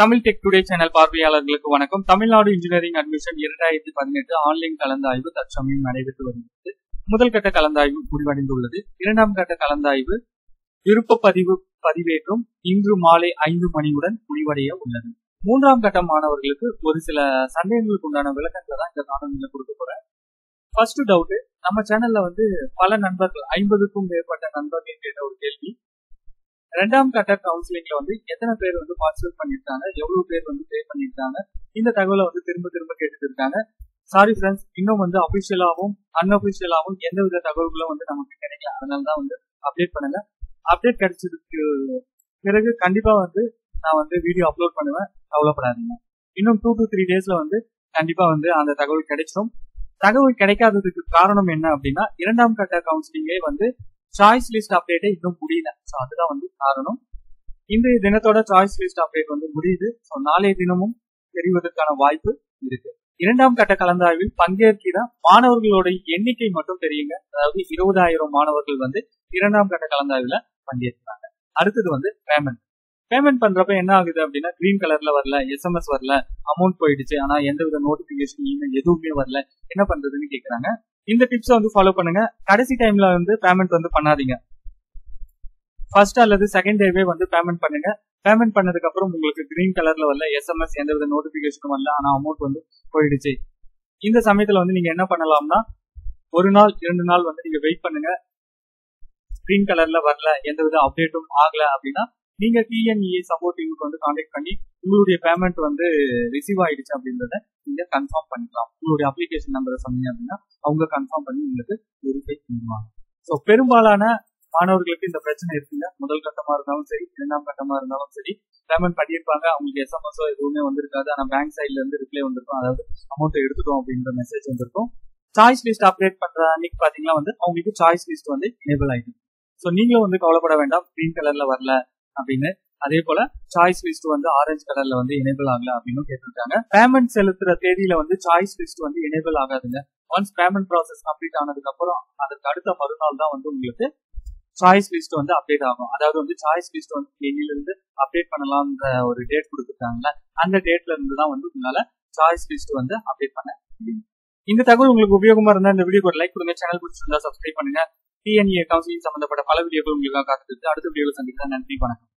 Tamil tech today channel பார்வையாளர்களுக்கு வணக்கம். Tamil Nadu engineering admission இரண்டாயிரத்தி பதினெட்டு ஆன்லைன் கலந்தாய்வு தற்சமயம் நடைபெற்று வருகிறது. முதல் கட்ட கலந்தாய்வு முடிவடைந்துள்ளது. இரண்டாம் கட்ட கலந்தாய்வு விருப்ப பதிவு பதிவேற்றம் இன்று மாலை ஐந்து மணியுடன் முடிவடைய உள்ளது. மூன்றாம் கட்ட மாணவர்களுக்கு ஒரு சில சந்தேகங்களுக்கு உண்டான விளக்கங்களை தான் இந்த காணொலியில் கொடுக்க போறேன். ஃபர்ஸ்ட் டவுட் நம்ம சேனல்ல வந்து பல நண்பர்கள் ஐம்பதுக்கும் மேற்பட்ட நண்பர்கள் கேட்ட ஒரு கேள்வி. ரெண்டாம் கட்ட கவுன்சிலிங்ல வந்து எத்தனை பேர் வந்து பார்ட்டிசிபேட் பண்ணிருக்காங்க எவ்வளவு பேர் வந்து பே பண்ணிருக்காங்க இந்த தகவலை வந்து திரும்ப திரும்ப கேட்டுட்டு இருக்காங்க. சாரி ஃப்ரெண்ட்ஸ் இன்னும் வந்து அபிஷியலாகவும் அன்அபிஷியலாகவும் எந்த வித தகவல்களும் வந்து நமக்கு கிடைக்கல. அதனால தான் வந்து அப்டேட் பண்ணுங்க அப்டேட் கிடைச்சதுக்கு பிறகு கண்டிப்பா வந்து நான் வந்து வீடியோ அப்லோட் பண்ணுவேன். கவலைப்படாதீங்க. இன்னும் டூ டு த்ரீ டேஸ்ல வந்து கண்டிப்பா வந்து அந்த தகவல் கிடைச்சிடும். தகவல் கிடைக்காததுக்கு காரணம் என்ன அப்படின்னா இரண்டாம் கட்ட கவுன்சிலிங்கே வந்து சாய்ஸ் லிஸ்ட் அப்டேட்டே இன்னும் முடியல. ஸோ அதுதான் வந்து காரணம். இன்றைய தினத்தோட சாய்ஸ் லிஸ்ட் அப்டேட் வந்து முடியுது. ஸோ நாளைய தினமும் தெரிவதற்கான வாய்ப்பு இருக்கு. இரண்டாம் கட்ட கலந்தாய்வில் பங்கேற்கிற மாணவர்களோட எண்ணிக்கை மட்டும் தெரியுங்க. அதாவது இருபதாயிரம் மாணவர்கள் வந்து இரண்டாம் கட்ட கலந்தாய்வுல பங்கேற்கிறாங்க. அடுத்தது வந்து பேமெண்ட் பேமெண்ட் பண்றப்ப என்ன ஆகுது அப்படின்னா கிரீன் கலர்ல வரல எஸ்எம்எஸ் வரல அமௌண்ட் போயிடுச்சு. ஆனா எந்த வித நோட்டிபிகேஷன் இமெயில் எதுவுமே வரல. என்ன பண்றதுன்னு கேக்குறாங்க. இந்த டிப்ஸை வந்து ஃபாலோ பண்ணுங்க. கடைசி டைம்ல வந்து பேமெண்ட் வந்து பண்ணாதீங்க. ஃபர்ஸ்ட் அல்லது செகண்ட் டேவே வந்து பேமெண்ட் பண்ணுங்க. பேமெண்ட் பண்ணதுக்கு அப்புறம் உங்களுக்கு கிரீன் கலர்ல வரல எஸ்எம்எஸ் எந்த வித நோட்டிபிகேஷனும் வரல ஆனா அமௌண்ட் வந்து போயிடுச்சு. இந்த சமயத்துல வந்து நீங்க என்ன பண்ணலாம்னா ஒரு நாள் இரண்டு நாள் வந்து நீங்க வெயிட் பண்ணுங்க. கிரீன் கலர்ல வரல எந்த வித அப்டேட்டும் ஆகல அப்படின்னா நீங்க டிஎன்இஏ சப்போர்ட்டிவுக்கு வந்து கான்டாக்ட் பண்ணி உங்களுடைய பேமெண்ட் வந்து ரிசீவ் ஆயிடுச்சு அப்படின்றத நீங்க கன்ஃபார்ம் பண்ணிக்கலாம். உங்களுடைய அப்ளிகேஷன் நம்பரை சொன்னீங்க அப்படின்னா அவங்க கன்ஃபார்ம் பண்ணி உங்களுக்கு வெரிஃபை பண்ணுவாங்க. ஸோ பெரும்பாலான மாணவர்களுக்கு இந்த பிரச்சனை இருக்குங்க. முதல் கட்டமா இருந்தாலும் சரி இரண்டாம் கட்டமா இருந்தாலும் சரி பேமெண்ட் பண்ணியிருப்பாங்க. அவங்களுக்கு எஸ்எம்எஸோ எதுவுமே வந்திருக்காது. ஆனா பேங்க் சைட்ல இருந்து ரிப்ளை வந்திருக்கும். அதாவது அமௌண்ட் எடுத்துட்டோம் அப்படின்ற மெசேஜ் வந்திருக்கும். சாய்ஸ் லிஸ்ட் அப்டேட் பண்ற அன்னைக்கு பாத்தீங்கன்னா வந்து அவங்களுக்கு சாய்ஸ் லிஸ்ட் வந்து எனேபிள் ஆயிடும். ஸோ நீங்களும் வந்து கவலைப்பட வேண்டாம். கிரீன் கலர்ல வரல. அப்படின்னு. அதே போல சாய்ஸ் லிஸ்ட் வந்து ஆரஞ்சு கலர்ல வந்து எனேபிள் ஆகல அப்படின்னு கேட்டிருக்காங்க. பேமெண்ட் செலுத்துற தேதியில வந்து சாய்ஸ் லிஸ்ட் வந்து எனேபிள் ஆகாதுங்க. ஒன்ஸ் பேமெண்ட் ப்ராசஸ் கம்ப்ளீட் ஆனதுக்கு அப்புறம் அதுக்கு அடுத்த மறுநாள் தான் வந்து உங்களுக்கு சாய்ஸ் லிஸ்ட் வந்து அப்டேட் ஆகும். அதாவது வந்து சாய்ஸ் லிஸ்ட் வந்து எண்ணில இருந்து அப்டேட் பண்ணலாம்ன்ற ஒரு டேட் கொடுத்துருக்காங்கல்ல அந்த டேட்ல இருந்து தான் வந்து உங்களால சாய்ஸ் லிஸ்ட் வந்து அப்டேட் பண்ண முடியும். இந்த தகவல் உங்களுக்கு உபயோகமா இருந்தா இந்த வீடியோக்கு ஒரு லைக் கொடுங்க சேனல் பிடிச்சிருந்தா சப்ஸ்கிரைப் பண்ணுங்க. டிஎன்ஏ கவுன்சிலிங் சம்பந்தப்பட்ட பல வீடியோக்கள் உங்களுக்காக காத்துட்டு அடுத்த வீடியோவில் சந்திக்கிறேன் நன்றி வணக்கம்.